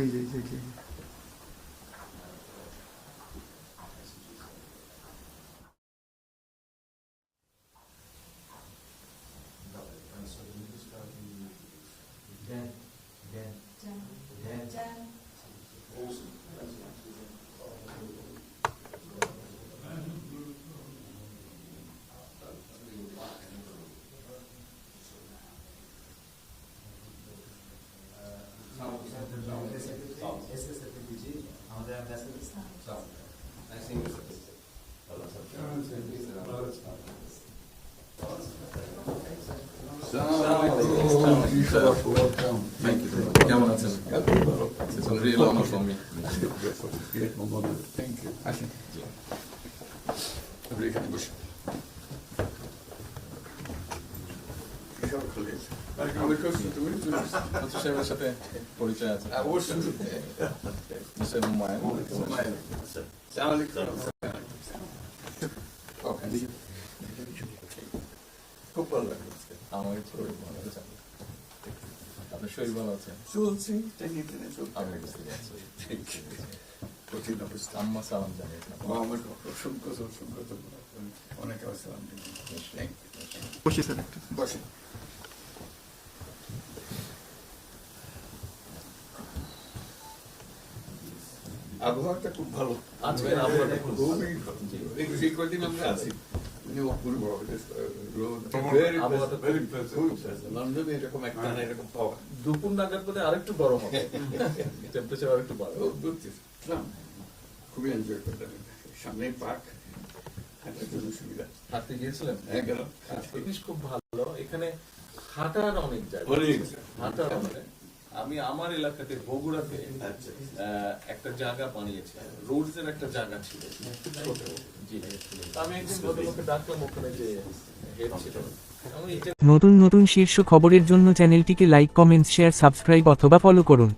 এই যে এই যে, Yes yes Thank you. Thank you. Thank you. আমাদের আচ্ছা, সাহেবের সাথে পরিচয় আছে। অবশ্যই হুমায়ুন। ওকে খুব ভালো লাগল আমার শরীর ভালো আছে। আপনার শরীর ভালো আছে? চলছি। কঠিন অবস্থা। আম্মা সালাম জানিয়েছেন। আমার অসংখ্য অসংখ্য অনেক আসসালাম থ্যাংক স্যার বসে। আবহাওয়াটা খুব ভালো। আজকের আবহাওয়াটা খুব খুবই এই কদিন আমরা আছি অপূর্ব রোদ আবহাওয়াটা খুব- লন্ডনে এরকম একটা না এরকম পাওয়া। দুপুর নাগাদ বোধ আরেকটু গরম হবে। টেম্পারেচার আরেকটু বাড়বে। খুবই এনজয় সামনে পার্ক হাঁটার জন্য সুবিধা। হাঁটতে গিয়েছিলেন? হ্যাঁ জিনিস খুব ভালো। এখানে হাঁটার অনেক জায়গা। হাঁটার অনেক। আমি আমার এলাকাতে বগুড়াতে একটা জায়গা বানিয়েছি। রোডস এর একটা জায়গা ছিল। আমি একদিন ভদ্রলোককে ডাকলাম ওখানে যে হেড ছিল। নতুন নতুন শীর্ষ খবরের জন্য চ্যানেলটিকে লাইক কমেন্ট শেয়ার সাবস্ক্রাইব অথবা ফলো করুন।